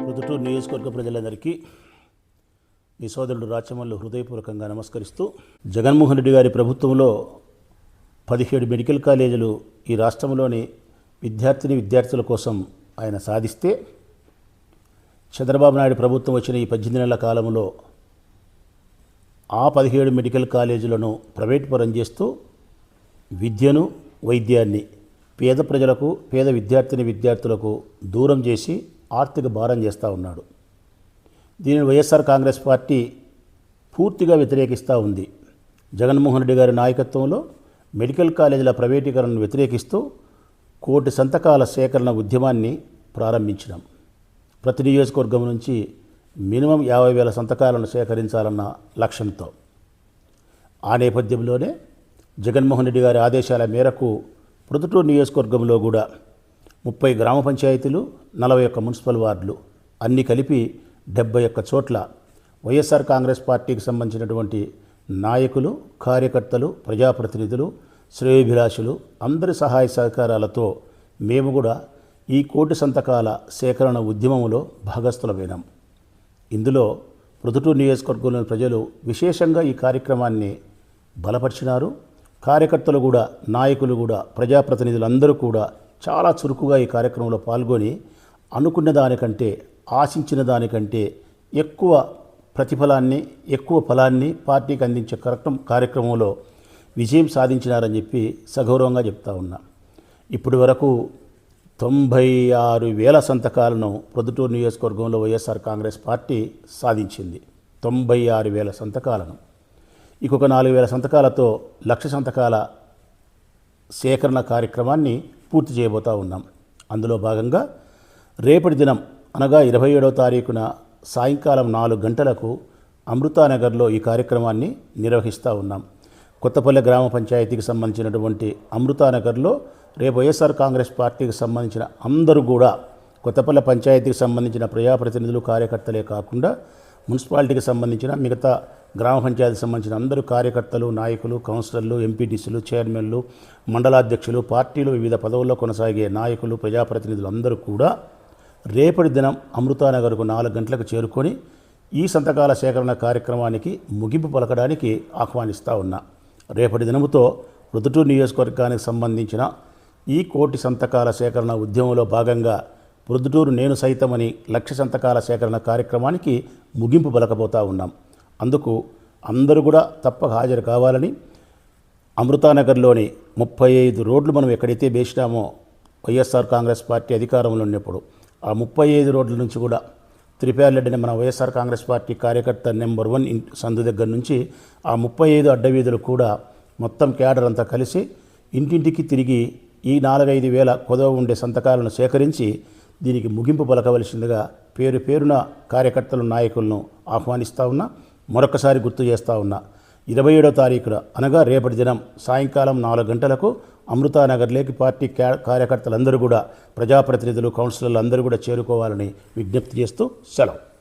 ప్రొద్దుటూరు నియోజకవర్గ ప్రజలందరికీ మీ సోదరుడు రాచమల్లు హృదయపూర్వకంగా నమస్కరిస్తూ జగన్మోహన్ రెడ్డి గారి ప్రభుత్వంలో పదిహేడు మెడికల్ కాలేజీలు ఈ రాష్ట్రంలోని విద్యార్థిని విద్యార్థుల కోసం ఆయన సాధిస్తే చంద్రబాబు నాయుడు ప్రభుత్వం వచ్చిన ఈ పద్దెనిమిది నెలల కాలంలో ఆ పదిహేడు మెడికల్ కాలేజీలను ప్రైవేట్ పరం చేస్తూ విద్యను వైద్యాన్ని పేద ప్రజలకు పేద విద్యార్థిని విద్యార్థులకు దూరం చేసి ఆర్థిక భారం చేస్తూ ఉన్నాడు. దీనిని వైఎస్ఆర్ కాంగ్రెస్ పార్టీ పూర్తిగా వ్యతిరేకిస్తూ ఉంది. జగన్మోహన్ రెడ్డి గారి నాయకత్వంలో మెడికల్ కాలేజీల ప్రైవేటీకరణను వ్యతిరేకిస్తూ కోటి సంతకాల సేకరణ ఉద్యమాన్ని ప్రారంభించడం ప్రతి నియోజకవర్గం నుంచి మినిమం యాభై వేల సంతకాలను సేకరించాలన్న లక్ష్యంతో ఆ నేపథ్యంలోనే జగన్మోహన్ రెడ్డి గారి ఆదేశాల మేరకు ప్రొద్దుటూరు నియోజకవర్గంలో కూడా ముప్పై గ్రామ పంచాయతీలు నలభై ఒక్క మున్సిపల్ వార్డులు అన్నీ కలిపి డెబ్బై ఒక్క చోట్ల వైఎస్ఆర్ కాంగ్రెస్ పార్టీకి సంబంధించినటువంటి నాయకులు కార్యకర్తలు ప్రజాప్రతినిధులు శ్రేయోభిలాషులు అందరి సహాయ సహకారాలతో మేము కూడా ఈ కోటి సంతకాల సేకరణ ఉద్యమంలో భాగస్థులమైనాం. ఇందులో ప్రొద్దుటూరు నియోజకవర్గంలోని ప్రజలు విశేషంగా ఈ కార్యక్రమాన్ని బలపరిచినారు. కార్యకర్తలు కూడా నాయకులు కూడా ప్రజాప్రతినిధులు అందరూ కూడా చాలా చురుకుగా ఈ కార్యక్రమంలో పాల్గొని అనుకున్న దానికంటే ఆశించిన దానికంటే ఎక్కువ ప్రతిఫలాన్ని ఎక్కువ ఫలాన్ని పార్టీకి అందించే కార్యక్రమం కార్యక్రమంలో విజయం సాధించినారని చెప్పి సగౌరవంగా చెప్తా ఉన్నా. ఇప్పటి వరకు తొంభై ఆరు వేల సంతకాలను ప్రొద్దుటూరు నియోజకవర్గంలో వైఎస్ఆర్ కాంగ్రెస్ పార్టీ సాధించింది. తొంభై ఆరు వేల సంతకాలను. ఇంకొక నాలుగు వేల సంతకాలతో లక్ష సంతకాల సేకరణ కార్యక్రమాన్ని పూర్తి చేయబోతా ఉన్నాం. అందులో భాగంగా రేపటి దినం అనగా ఇరవై ఏడవ తారీఖున సాయంకాలం నాలుగు గంటలకు అమృతానగర్లో ఈ కార్యక్రమాన్ని నిర్వహిస్తూ ఉన్నాం. కొత్తపల్లె గ్రామ పంచాయతీకి సంబంధించినటువంటి అమృతానగర్లో రేపు వైఎస్ఆర్ కాంగ్రెస్ పార్టీకి సంబంధించిన అందరూ కూడా కొత్తపల్లి పంచాయతీకి సంబంధించిన ప్రజాప్రతినిధులు కార్యకర్తలే కాకుండా మున్సిపాలిటీకి సంబంధించిన మిగతా గ్రామ పంచాయతీకి సంబంధించిన అందరూ కార్యకర్తలు నాయకులు కౌన్సిలర్లు ఎంపీటీసీలు చైర్మన్లు మండలాధ్యక్షులు పార్టీలు వివిధ పదవుల్లో కొనసాగే నాయకులు ప్రజాప్రతినిధులు అందరూ కూడా రేపటి దినం అమృతానగర్కు నాలుగు గంటలకు చేరుకొని ఈ సంతకాల సేకరణ కార్యక్రమానికి ముగింపు పలకడానికి ఆహ్వానిస్తూ ఉన్నా. రేపటి దినముతో రుదుటూరు నియోజకవర్గానికి సంబంధించిన ఈ కోటి సంతకాల సేకరణ ఉద్యమంలో భాగంగా ప్రొద్దుటూరు నేను సైతమని లక్ష సంతకాల సేకరణ కార్యక్రమానికి ముగింపు పలకబోతా ఉన్నాం. అందుకు అందరూ కూడా తప్పక హాజరు కావాలని అమృతానగర్లోని ముప్పై ఐదు రోడ్లు మనం ఎక్కడైతే వేసినామో వైఎస్ఆర్ కాంగ్రెస్ పార్టీ అధికారంలో ఉన్నప్పుడు ఆ ముప్పై ఐదు రోడ్ల నుంచి కూడా త్రిపేర్లెడ్డిని మన వైఎస్ఆర్ కాంగ్రెస్ పార్టీ కార్యకర్త నెంబర్ వన్ సందు దగ్గర నుంచి ఆ ముప్పై ఐదు అడ్డవీధులు కూడా మొత్తం క్యాడర్ అంతా కలిసి ఇంటింటికి తిరిగి ఈ నాలుగైదు వేల కొదవ ఉండే సంతకాలను సేకరించి దీనికి ముగింపు పలకవలసిందిగా పేరు పేరున కార్యకర్తలు నాయకులను ఆహ్వానిస్తా ఉన్నా మరొకసారి గుర్తు చేస్తూ ఉన్నా. ఇరవై ఏడో తారీఖున అనగా రేపటి దినం సాయంకాలం నాలుగు గంటలకు అమృతానగర్లోకి పార్టీ క్యా- కార్యకర్తలందరూ కూడా ప్రజాప్రతినిధులు కౌన్సిలర్లు అందరూ కూడా చేరుకోవాలని విజ్ఞప్తి చేస్తూ సెలవు.